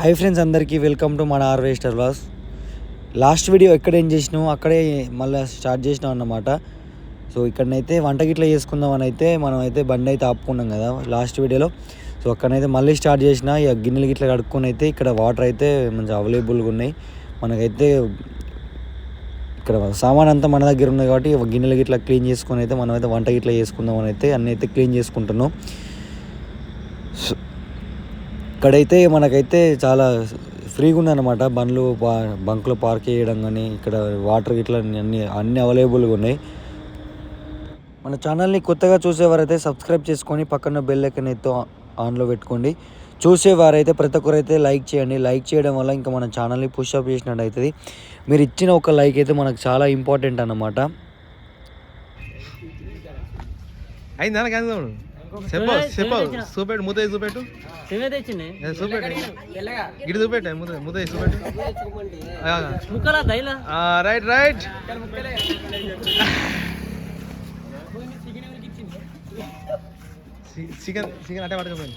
Hi friends అందరికీ welcome to మన harvester was last video ఎక్కడ ఏం చేసినావు? అక్కడే మళ్ళీ స్టార్ట్ చేసినాం అన్నమాట. సో ఇక్కడనైతే వంట గిట్ల చేసుకుందాం అని అయితే మనం అయితే బండి అయితే ఆపుకున్నాం కదా లాస్ట్ వీడియోలో సో అక్కడనైతే మళ్ళీ స్టార్ట్ చేసిన ఇక గిన్నెలు గిట్ల కడుక్కొని అయితే ఇక్కడ వాటర్ అయితే మంచి అవైలబుల్గా ఉన్నాయి. మనకైతే ఇక్కడ సామాన్ అంతా మన దగ్గర ఉంది కాబట్టి గిన్నెలు గిట్ల క్లీన్ చేసుకొని అయితే మనం అయితే వంట గిట్ల చేసుకుందాం అని అయితే అన్నీ అయితే క్లీన్ చేసుకుంటున్నాం. సో ఇక్కడైతే మనకైతే చాలా ఫ్రీగా ఉందన్నమాట బండ్లు పా బంక్లో పార్క్ చేయడం కానీ ఇక్కడ వాటర్ గిట్ల అన్ని అన్ని అవైలబుల్గా ఉన్నాయి. మన ఛానల్ని కొత్తగా చూసేవారైతే సబ్స్క్రైబ్ చేసుకొని పక్కన బెల్ ఐకన్ అయితే ఆన్లో పెట్టుకోండి. చూసేవారైతే ప్రతి ఒక్కరైతే లైక్ చేయండి. లైక్ చేయడం వల్ల ఇంకా మన ఛానల్ని పుష్అప్ చేసినట్టు అవుతుంది మీరు ఇచ్చిన ఒక లైక్ అయితే మనకు చాలా ఇంపార్టెంట్ అన్నమాట. అయిందా చెప్పు చెప్పు. చూపెట్టు ముద్ద చూపెట్టు. చూపెట్టు. ఇటు చూపెట్టు ముద్ద ముద్ద చూపెట్టు. Right right. చికెన్ చికెన్ అట్టే పట్టుకోండి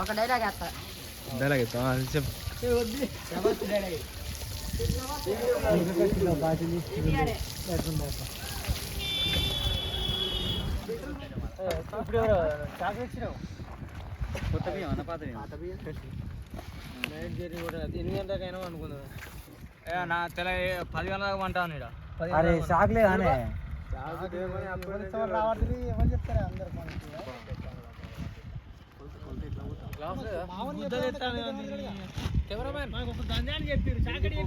ఒక డైలాగ్ వేస్తా. డైలాగ్ ఇస్తావా చెప్పు. కొత్త బియ్యం అన్న పాత బియ్యం. ఎన్ని గంటలకైనా అనుకుందా నా తెల పది గంటల దాకా వంట ఇక్కడ అరే అనే. చెప్పారు.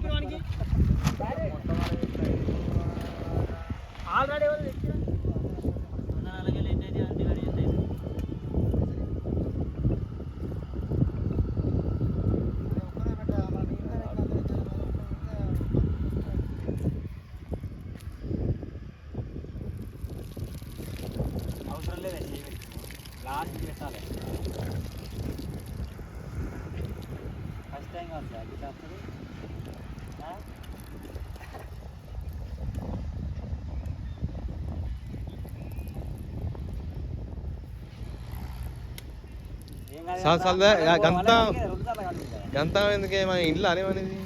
వానికి. ఆల్రెడీ ఎవరు తెచ్చారు అలాగే లేట్ అయితే అంతే రెడీ చేస్తే అవసరం లేదండి లాస్ట్ పెట్టాలి ఫస్ట్ టైం కాదు సార్ ఇది అప్పుడు. చాలు చాలు గంత గంత ఎందుకే మన ఇంట్లో అనేమనేది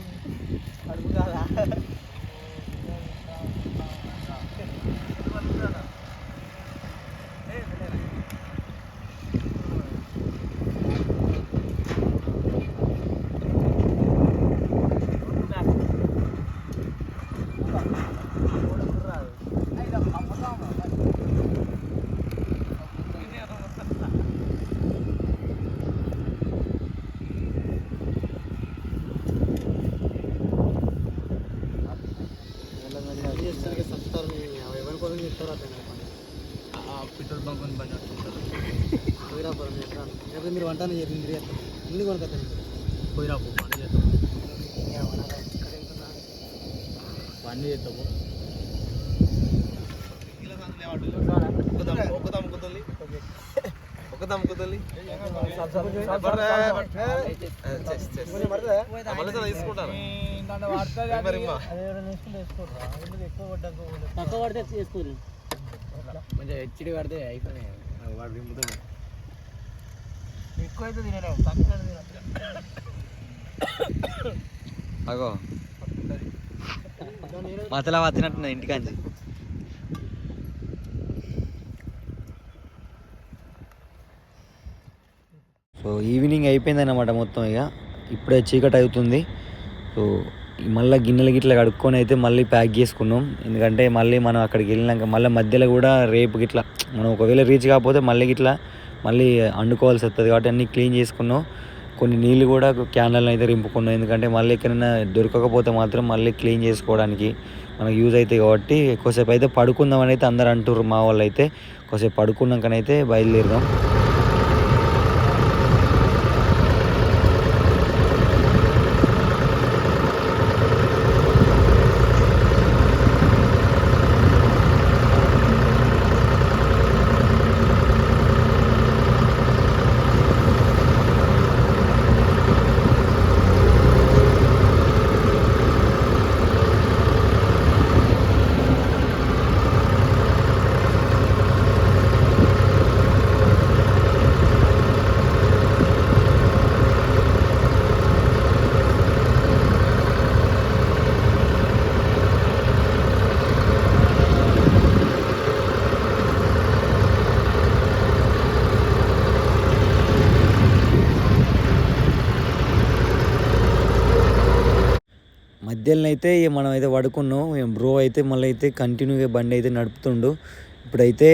మీరు వంట ఇల్లు కొనుక్కొస్తారు పోయిరాపు బండి చేస్తాం బండి చేస్తాము కుదలి తీసుకుంటాను తక్కువ పడితే చేసుకోరు కొంచెం హెచ్డి పడితే అయిపోయినాయి. వాడి ముద్ద ఎక్కువైతే తినలేము తక్కువ అగో. మతలా వచ్చినట్టున్నా ఇంటికాంచి. సో ఈవినింగ్ అయిపోయిందన్నమాట మొత్తం ఇక ఇప్పుడే చీకటి అవుతుంది. సో మళ్ళీ గిన్నెలు గిట్ల కడుక్కొని అయితే మళ్ళీ ప్యాక్ చేసుకున్నాం. ఎందుకంటే మళ్ళీ మనం అక్కడికి వెళ్ళినాక మళ్ళీ మధ్యలో కూడా రేపు గిట్ల మనం ఒకవేళ రీచ్ కాకపోతే మళ్ళీ గిట్ల మళ్ళీ వండుకోవాల్సి వస్తుంది కాబట్టి అన్నీ క్లీన్ చేసుకున్నాం. కొన్ని నీళ్ళు కూడా క్యాన్లను అయితే రింపుకున్నాం. ఎందుకంటే మళ్ళీ ఎక్కడైనా దొరకకపోతే మాత్రం మళ్ళీ క్లీన్ చేసుకోవడానికి మనకు యూజ్ అవుతాయి కాబట్టి ఎక్కువసేపు అయితే పడుకుందామని అయితే అందరు అంటుర్రు మా వాళ్ళు అయితే కొద్దిసేపు పడుకున్నాకనైతే బయలుదేరుదాం. మధ్యలో అయితే మనం అయితే పడుకున్నాం బ్రో అయితే మళ్ళీ అయితే కంటిన్యూగా బండి అయితే నడుపుతుండు. ఇప్పుడైతే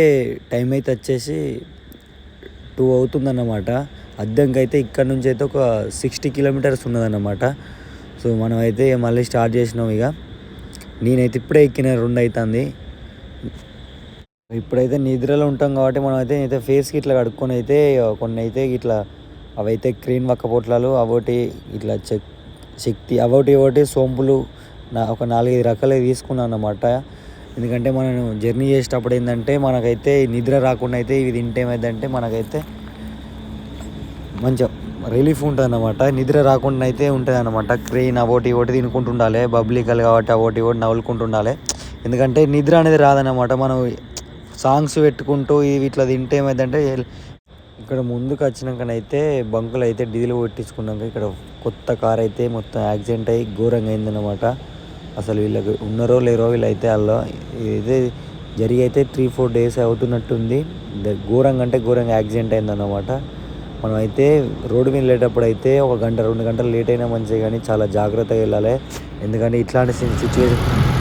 టైం అయితే వచ్చేసి టూ అవుతుందన్నమాట. అద్దంకి అయితే ఇక్కడ నుంచి అయితే ఒక సిక్స్టీ కిలోమీటర్స్ ఉన్నదన్నమాట. సో మనం అయితే మళ్ళీ స్టార్ట్ చేసినాం ఇక. నేనైతే ఇప్పుడే ఎక్కిన రెండు అవుతుంది ఇప్పుడైతే నిద్రలో ఉంటాం కాబట్టి మనం అయితే అయితే ఫేస్కి ఇట్లా కడుక్కొని అయితే కొన్ని అయితే ఇట్లా అవైతే క్రీన్ వక్క పొట్లాలు అవోటి ఇట్లా చెక్ శక్తి. అవటి ఒకటి సోంపులు నా ఒక నాలుగైదు రకాలే తీసుకున్నాను అన్నమాట. ఎందుకంటే మనం జర్నీ చేసేటప్పుడు ఏంటంటే మనకైతే నిద్ర రాకుండా అయితే ఇవి తింటే ఏమైందంటే మనకైతే మంచిగా రిలీఫ్ ఉంటుంది అన్నమాట. నిద్ర రాకుండా అయితే ఉంటుంది అనమాట క్రెయిన్ అవోటి ఒకటి తినుకుంటుండాలి బబ్లికల్ కాబట్టి అవోటి ఒకటి నవ్వులుకుంటూ ఉండాలి ఎందుకంటే నిద్ర అనేది రాదనమాట మనం సాంగ్స్ పెట్టుకుంటూ ఇవి ఇట్లా తింటే ఏమైందంటే ఇక్కడ ముందుకు వచ్చినాకనైతే బంకులు అయితే డీజిల్ కొట్టించుకున్నాక ఇక్కడ కొత్త కార్ అయితే మొత్తం యాక్సిడెంట్ అయ్యి ఘోరంగా అయిందన్నమాట. అసలు వీళ్ళకి ఉన్నారో లేరో వీళ్ళైతే అలా ఇదే జరిగి అయితే త్రీ ఫోర్ డేస్ అవుతున్నట్టుంది. ద- ఘోరంగా అంటే ఘోరంగా యాక్సిడెంట్ అయిందన్నమాట. మనం అయితే రోడ్డు మీద వెళ్ళేటప్పుడు అయితే ఒక గంట రెండు గంటలు లేట్ అయినా మంచిది కానీ చాలా జాగ్రత్తగా వెళ్ళాలి. ఎందుకంటే ఇట్లాంటి సిచ్యువేషన్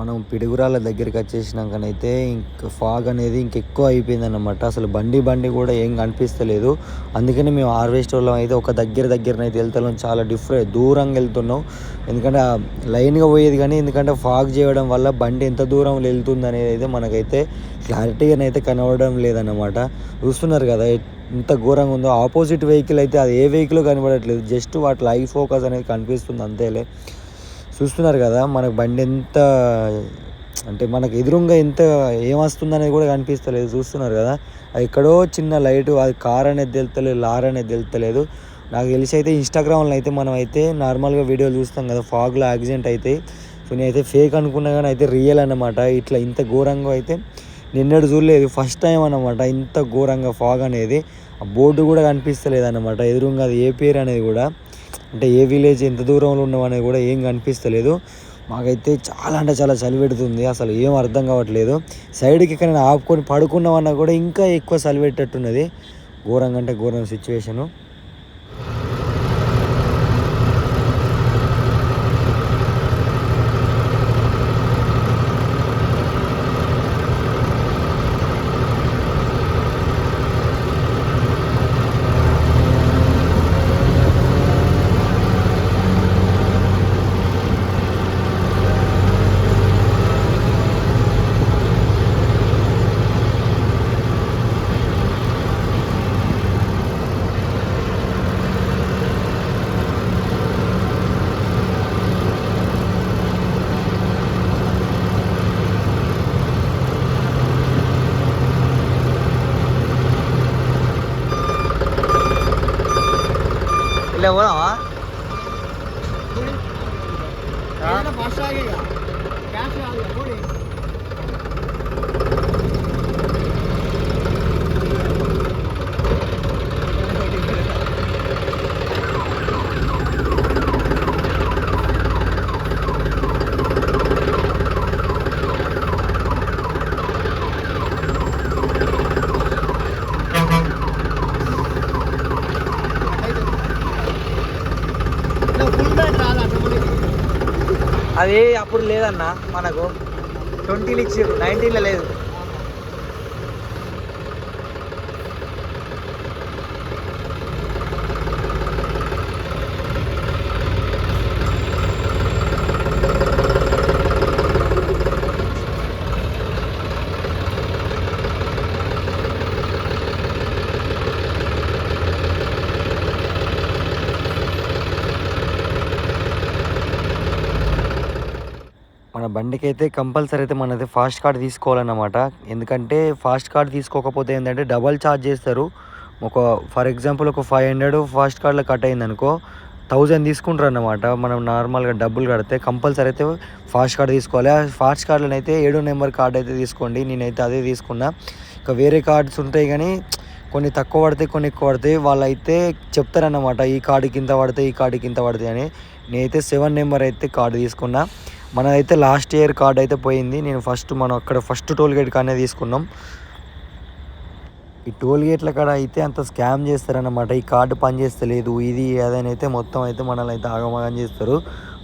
మనం పిడుగురాల దగ్గరికి వచ్చేసినాకనైతే ఇంక ఫాగ్ అనేది ఇంకెక్కువ అయిపోయింది అనమాట అసలు బండి బండి కూడా ఏం కనిపిస్తలేదు. అందుకని మేము హార్వెస్ట్ వాళ్ళం అయితే ఒక దగ్గర దగ్గరనైతే వెళ్తాం చాలా డిఫరెంట్ దూరంగా వెళ్తున్నాం. ఎందుకంటే లైన్గా పోయేది కానీ ఎందుకంటే ఫాగ్ చేయడం వల్ల బండి ఎంత దూరం వెళ్తుంది అనేది అయితే మనకైతే క్లారిటీగా అయితే కనబడడం లేదన్నమాట. చూస్తున్నారు కదా ఎంత ఘోరంగా ఉందో. ఆపోజిట్ వెహికల్ అయితే అది ఏ వెహికల్ కనబడట్లేదు. జస్ట్ వాటి లైవ్ ఫోకస్ అనేది కనిపిస్తుంది అంతేలే. చూస్తున్నారు కదా మనకు బండి ఎంత అంటే మనకు ఎదురుగా ఎంత ఏమొస్తుంది అనేది కూడా కనిపిస్తలేదు చూస్తున్నారు కదా. అది ఎక్కడో చిన్న లైట్ అది కార్ అనేది తెలుతలేదు లార్ అనేది తెలుతలేదు నాకు తెలిసి అయితే ఇన్స్టాగ్రామ్లో అయితే మనం అయితే నార్మల్గా వీడియోలు చూస్తాం కదా ఫాగ్లో యాక్సిడెంట్ అయితే. సో నేనైతే ఫేక్ అనుకున్నా కానీ అయితే రియల్ అన్నమాట. ఇట్లా ఇంత ఘోరంగా అయితే నిన్నటి చూడలేదు ఫస్ట్ టైం అనమాట ఇంత ఘోరంగా ఫాగ్ అనేది. ఆ బోర్డు కూడా కనిపిస్తలేదు అన్నమాట ఎదురుగా అది ఏ పేరు అనేది కూడా. అంటే ఏ విలేజ్ ఎంత దూరంలో ఉన్నాం అనేది కూడా ఏం కనిపిస్తలేదు. మాకైతే చాలా అంటే చాలా చలి పెడుతుంది. అసలు ఏం అర్థం కావట్లేదు. సైడ్కి ఎక్కడైనా ఆపుకొని పడుకున్నామన్నా కూడా ఇంకా ఎక్కువ చలి పెట్టేట్టున్నది. ఘోరంగా అంటే ఘోరం సిచ్యువేషను. లేదన్న మనకు ట్వంటీలు ఇచ్చారు నైన్టీన్లో లేదు మన బండికి అయితే కంపల్సరీ అయితే మనది ఫాస్ట్ కార్డ్ తీసుకోవాలన్నమాట. ఎందుకంటే ఫాస్ట్ కార్డ్ తీసుకోకపోతే ఏంటంటే డబల్ ఛార్జ్ చేస్తారు. ఒక ఫర్ ఎగ్జాంపుల్ ఒక ఫైవ్ హండ్రెడ్ ఫాస్ట్ కార్డ్లో కట్ అయింది అనుకో థౌజండ్ తీసుకుంటారు అన్నమాట మనం నార్మల్గా డబ్బులు కడితే కంపల్సరీ అయితే ఫాస్ట్ కార్డ్ తీసుకోవాలి. ఆ ఫాస్ట్ కార్డులను అయితే ఏడో నెంబర్ కార్డ్ అయితే తీసుకోండి. నేనైతే అదే తీసుకున్నా. ఇంకా వేరే కార్డ్స్ ఉంటాయి కానీ కొన్ని తక్కువ పడతాయి కొన్ని ఎక్కువ పడతాయి. వాళ్ళు అయితే చెప్తారన్నమాట ఈ కార్డుకి ఇంత పడతాయి ఈ కార్డుకి ఇంత పడతాయి అని. నేనైతే సెవెన్ నెంబర్ అయితే కార్డు తీసుకున్నా. మనదైతే లాస్ట్ ఇయర్ కార్డ్ అయితే పోయింది. నేను ఫస్ట్ మనం అక్కడ ఫస్ట్ టోల్ గేట్ తీసుకున్నాం. ఈ టోల్ గేట్ల కాడ అయితే అంత స్కామ్ చేస్తారన్నమాట. ఈ కార్డు పనిచేస్తలేదు ఇది అదనైతే మొత్తం అయితే మనల్ని అయితే ఆగమాగం చేస్తారు.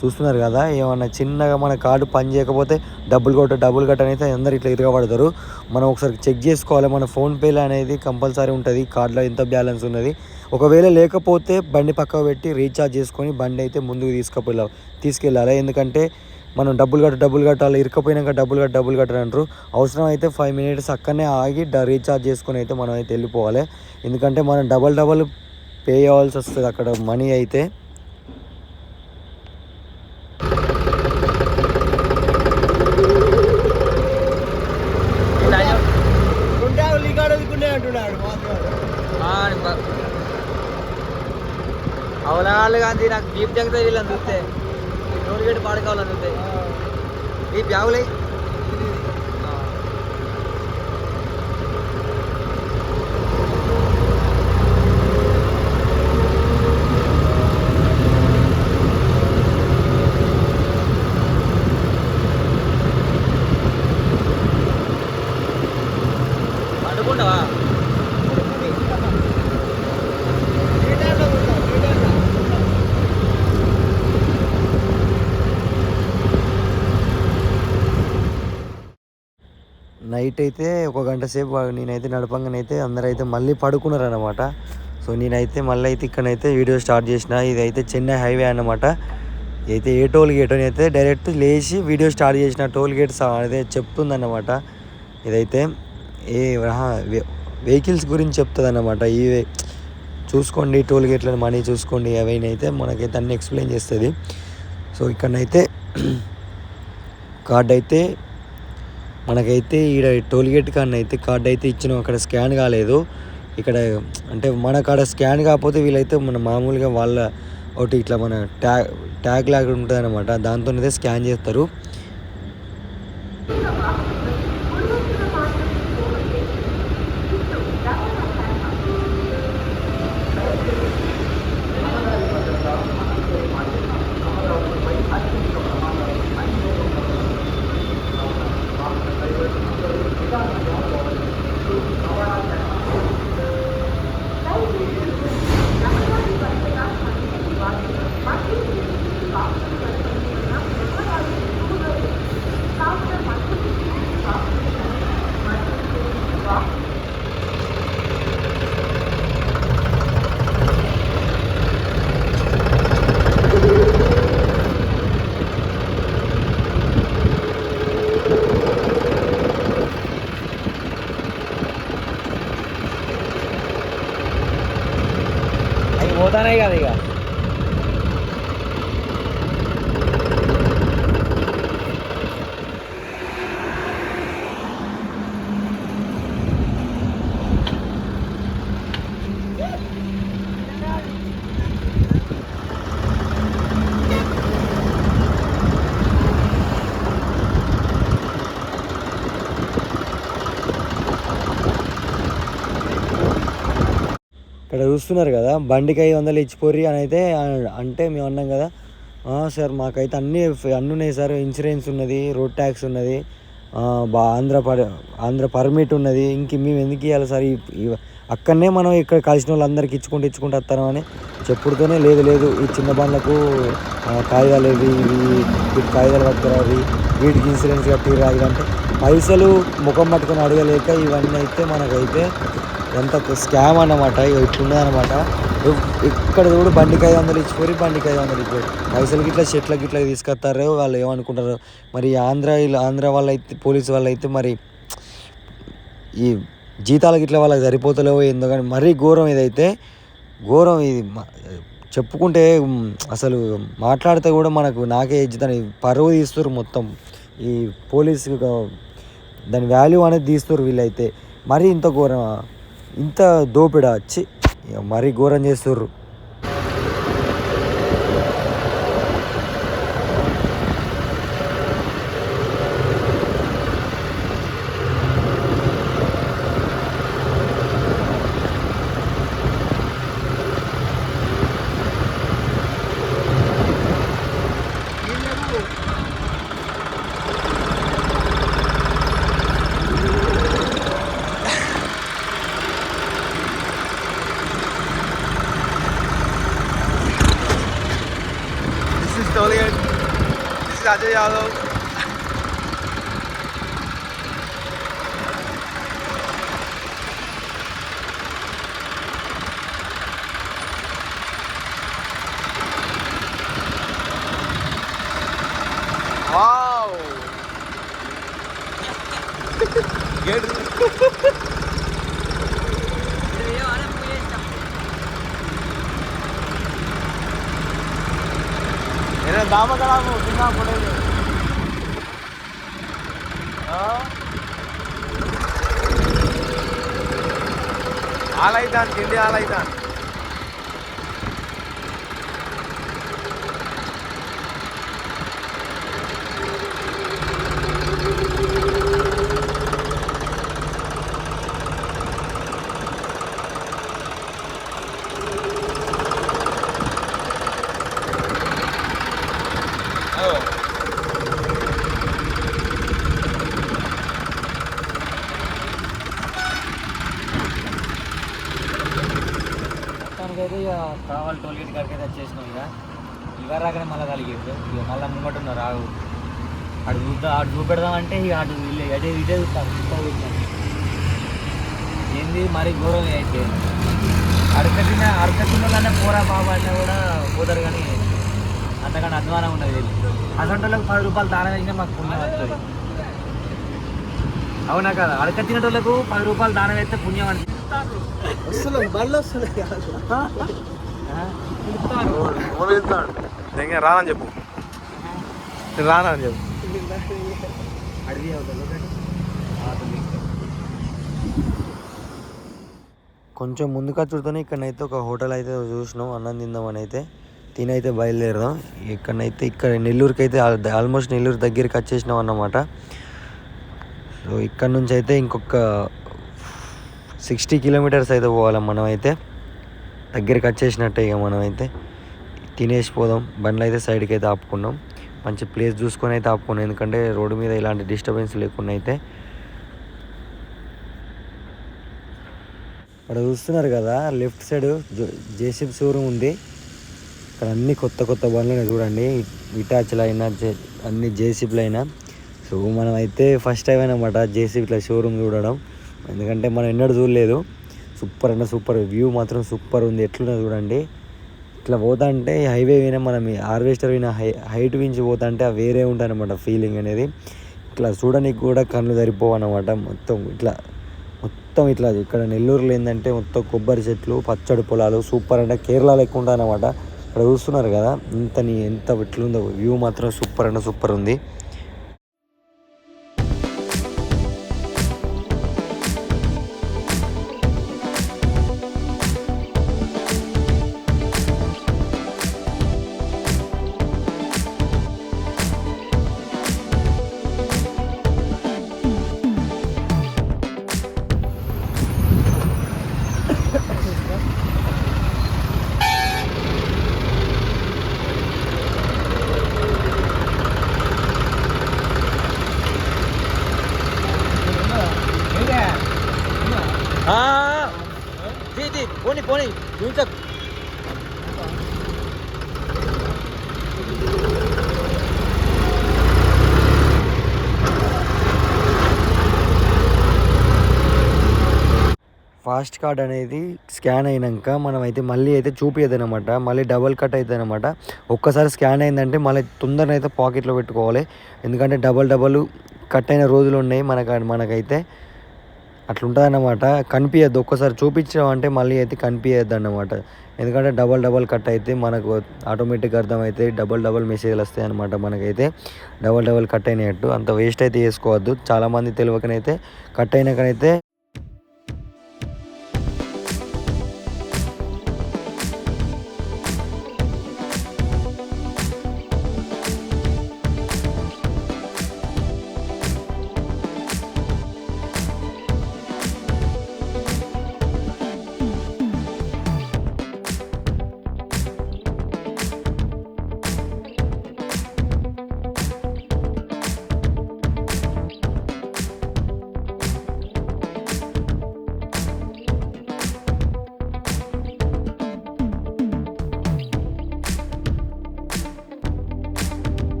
చూస్తున్నారు కదా ఏమన్నా చిన్నగా మన కార్డు పని చేయకపోతే డబ్బులు కొట్ట డబ్బులు కట్ట అయితే అందరు ఇట్లా ఇరగబడతారు. మనం ఒకసారి చెక్ చేసుకోవాలి. మన ఫోన్పేలో అనేది కంపల్సరీ ఉంటుంది. కార్డులో ఎంత బ్యాలెన్స్ ఉన్నది. ఒకవేళ లేకపోతే బండి పక్కకు పెట్టి రీఛార్జ్ చేసుకొని బండి అయితే ముందుకు తీసుకుపోయి తీసుకెళ్ళాలి. ఎందుకంటే మనం డబ్బులు కట్ట డబ్బులు కట్టాలి ఇరకపోయినాక డబ్బులు కట్ట డబ్బులు కట్టాలి అంటారు. అవసరం అయితే ఫైవ్ మినిట్స్ అక్కడనే ఆగి డ- రీఛార్జ్ చేసుకొని అయితే మనం అయితే వెళ్ళిపోవాలి. ఎందుకంటే మనం డబల్ డబల్ పే చేయవలసి వస్తుంది అక్కడ మనీ అయితే. అవలాలు కానీ నాకు దీప్ జంగుతాయి వీళ్ళని చూస్తే. ఈ టోల్ గేట్ పాడుకోవాలని చూస్తే ఈ బ్యాగులై నైట్ అయితే ఒక గంట సేపు నేనైతే నడపంగానైతే అందరైతే మళ్ళీ పడుకున్నారనమాట సో నేనైతే మళ్ళీ అయితే ఇక్కడైతే వీడియో స్టార్ట్ చేసిన. ఇదైతే చెన్నై హైవే అన్నమాట. అయితే ఏ టోల్ గేట్ అని అయితే డైరెక్ట్ లేచి వీడియో స్టార్ట్ చేసిన టోల్ గేట్ అదే చెప్తుందన్నమాట. ఇదైతే ఏ వెహికల్స్ గురించి చెప్తుంది అన్నమాట ఈ చూసుకోండి టోల్ గేట్లను మనీ చూసుకోండి అవైనైతే మనకైతే అన్ని ఎక్స్ప్లెయిన్ చేస్తుంది. సో ఇక్కడనైతే కార్డ్ అయితే మనకైతే ఈడ టోల్ గేట్ అయితే కార్డ్ అయితే ఇచ్చినాం. అక్కడ స్కాన్ కాలేదు. ఇక్కడ అంటే మన కాడ స్కాన్ కాకపోతే వీళ్ళైతే మన మామూలుగా వాళ్ళ ఒకటి ఇట్లా మన ట్యాగ్ ట్యాగ్ లాగా ఉంటుంది అనమాట దాంతో అయితే స్కాన్ చేస్తారు. పోతానే కదా ఇక. ఇస్తున్నారు కదా. బండికి ఐదు వందలు ఇచ్చిపోర్రి అని అయితే అంటే మేము అన్నాం కదా. సార్ మాకైతే అన్నీ అన్నీ ఉన్నాయి సార్. ఇన్సూరెన్స్ ఉన్నది రోడ్ ట్యాక్స్ ఉన్నది బా ఆంధ్ర పర్ ఆంధ్ర పర్మిట్ ఉన్నది. ఇంక మేము ఎందుకు ఇవ్వాలి సార్? ఈ- అక్కడనే మనం ఇక్కడ కలిసిన వాళ్ళందరికీ ఇచ్చుకుంటూ ఇచ్చుకుంటూ వస్తాను అని చెప్పుడుతోనే లేదు లేదు. ఈ చిన్న బండ్లకు కాగితాలు ఇవి ఇవి కాగితాలు పట్టుకురావి వీటికి ఇన్సూరెన్స్ కట్టిరా అంటే పైసలు ముఖం పట్టుకొని అడగలేక ఇవన్నీ అయితే మనకైతే ఎంత స్కామ్ అన్నమాట. ఇట్లున్నదనమాట అనమాట ఇక్కడ చూడు బండికి ఐదు వందలు ఇచ్చిపోయి బండికి ఐదు వందలు ఇచ్చిపోయి పైసలు గిట్లా చెట్లకి ఇట్లా తీసుకొస్తారు వాళ్ళు ఏమనుకుంటారు? మరి ఆంధ్ర ఆంధ్ర వాళ్ళు అయితే పోలీసు వాళ్ళు అయితే మరి ఈ జీతాల గిట్ల వాళ్ళకి సరిపోతలేవో ఏందో కానీ మరీ ఘోరం ఇదైతే. ఘోరం ఇది. చెప్పుకుంటే అసలు మాట్లాడితే కూడా మనకు నాకే ఎజ్జుతాను పరువు తీస్తారు మొత్తం. ఈ పోలీసు దాని వాల్యూ అనేది తీస్తారు వీళ్ళైతే. మరీ ఇంత ఘోరం ఇంత దోపిడా వచ్చి మరీ ఘోరం చేస్తుర్రు. ಇದ್ದಾನೆ ತಿಂಡಿ ಹಾಲ ಇದ್ದಾನೆ అటు అటు చూపెడదామంటే ఇక అటు వీళ్ళు. అదే ఇదే చూస్తాను చూస్తా చూస్తాను ఏంది మరి ఘోరం అయితే. అడకటిన అడకటిన పోరా బాబా అన్నా కూడా పోతారు కానీ అంతకన్నా అధ్వానం ఉన్నది వీళ్ళు. అసంటోళ్ళకి పది రూపాయలు దానం వేసినా మాకు పుణ్యం వస్తుంది. అవునా కదా? అడక తినేటోళ్ళకు పది రూపాయలు దానం వేస్తే పుణ్యం అని. నేను రానని చెప్పు. నేను రానని చెప్పు. అడవి కొంచెం ముందుకు వచ్చుడుతోనే ఇక్కడనైతే ఒక హోటల్ అయితే చూసినాం అన్నం తిందామని అయితే. తినైతే బయలుదేరదాం. ఇక్కడనైతే ఇక్కడ నెల్లూరుకి అయితే ఆల్మోస్ట్ నెల్లూరు దగ్గరికి వచ్చేసినాం అన్నమాట. సో ఇక్కడ నుంచి అయితే ఇంకొక సిక్స్టీ కిలోమీటర్స్ అయితే పోవాలి మనం అయితే దగ్గరికి వచ్చేసినట్టే ఇక మనం అయితే తినేసి పోదాం. బండ్లు అయితే సైడ్కి అయితే ఆపుకున్నాం. మంచి ప్లేస్ చూసుకొని అయితే ఆపుకున్నాను ఎందుకంటే రోడ్డు మీద ఇలాంటి డిస్టర్బెన్స్ లేకుండా అయితే. అక్కడ చూస్తున్నారు కదా లెఫ్ట్ సైడ్ జేసీబీ షోరూమ్ ఉంది. ఇక్కడ అన్ని కొత్త కొత్త బండ్లు ఉన్నాయి చూడండి. ఇటాచ్లు అయినా అన్ని జేసీబీలు అయినా. సో మనం అయితే ఫస్ట్ టైం అనమాట జేసీబీ ఇట్లా షోరూమ్ చూడడం. ఎందుకంటే మనం ఎన్నడూ చూడలేదు. సూపర్ అంటే సూపర్ వ్యూ మాత్రం సూపర్ ఉంది. ఎట్లున్నా చూడండి. ఇట్లా పోతా అంటే హైవే పోయినా మనం హార్వెస్టర్ పోయిన హై హైట్ నుంచి పోతా అంటే ఆ వేరే ఉంటుంది అనమాట ఫీలింగ్ అనేది. ఇట్లా చూడడానికి కూడా కళ్ళు సరిపోవు అనమాట మొత్తం. ఇట్లా మొత్తం ఇట్లా ఇక్కడ నెల్లూరులో ఏంటంటే మొత్తం కొబ్బరి చెట్లు పచ్చడి పొలాలు సూపర్ అంటే కేరళ లెక్క ఉంటుంది అనమాట ఇక్కడ చూస్తున్నారు కదా ఇంత నీ ఎంత ఇట్లుందో వ్యూ మాత్రం సూపర్ అంటే సూపర్ ఉంది. ఫాస్ట్ కార్డ్ అనేది స్కాన్ అయినాక మనం అయితే మళ్ళీ అయితే చూపించదు అనమాట మళ్ళీ డబల్ కట్ అవుతుంది అనమాట ఒక్కసారి స్కాన్ అయిందంటే మళ్ళీ తొందరగా అయితే పాకెట్లో పెట్టుకోవాలి. ఎందుకంటే డబల్ డబల్ కట్ అయిన రోజులు ఉన్నాయి. మనక మనకైతే అట్లుంటుంది అనమాట కనిపించద్దు ఒక్కసారి చూపించడం అంటే మళ్ళీ అయితే కనిపించద్దు అన్నమాట ఎందుకంటే డబల్ డబల్ కట్ అయితే మనకు ఆటోమేటిక్గా అర్థమైతే డబల్ డబల్ మెసేజ్లు వస్తాయి అనమాట మనకైతే. డబల్ డబల్ కట్ అయినట్టు. అంత వేస్ట్ అయితే చేసుకోవద్దు. చాలామంది తెలియకనైతే కట్ అయినాకనైతే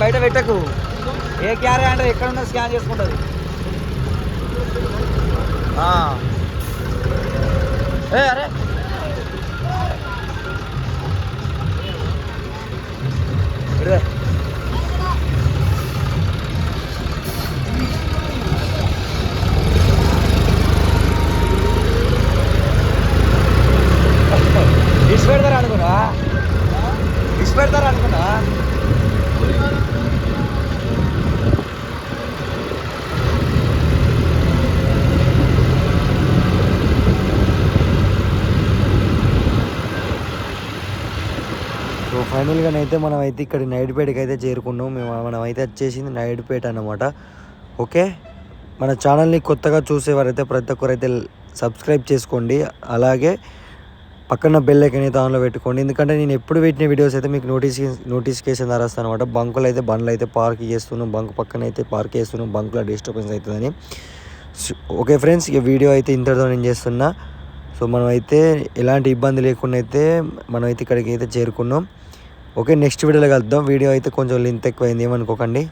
బయట పెట్టకు. ఏ క్యారే అంటే ఎక్కడున్నా స్కాన్ చేసుకుంటుంది. ఏ అరే. ఫైనల్గానైతే మనం అయితే ఇక్కడ నైట్పేటకి అయితే చేరుకున్నాం. మేము మనం అయితే వచ్చేసింది నైట్పేట అనమాట ఓకే? మన ఛానల్ని కొత్తగా చూసేవారైతే ప్రతి ఒక్కరైతే సబ్స్క్రైబ్ చేసుకోండి. అలాగే పక్కన బెల్ ఐకన్ అయితే ఆన్లో పెట్టుకోండి. ఎందుకంటే నేను ఎప్పుడు పెట్టిన వీడియోస్ అయితే మీకు నోటీస్ నోటిఫికేషన్ ద్వారా అనమాట బంకులు అయితే బండ్లు అయితే పార్క్ చేస్తున్నాం. బంక్ పక్కన అయితే పార్క్ చేస్తున్నాం. బంకులో డిస్టర్బెన్స్ అవుతుందని. ఓకే ఫ్రెండ్స్ ఇక వీడియో అయితే ఇంతటితో నేను చేస్తున్నా. సో మనం అయితే ఎలాంటి ఇబ్బంది లేకుండా అయితే మనం అయితే ఇక్కడికి అయితే చేరుకున్నాం. ఓకే నెక్స్ట్ వీడియోలో కలుద్దాం. వీడియో అయితే కొంచెం లెంత్ ఎక్కువైంది ఏమనుకోకండి.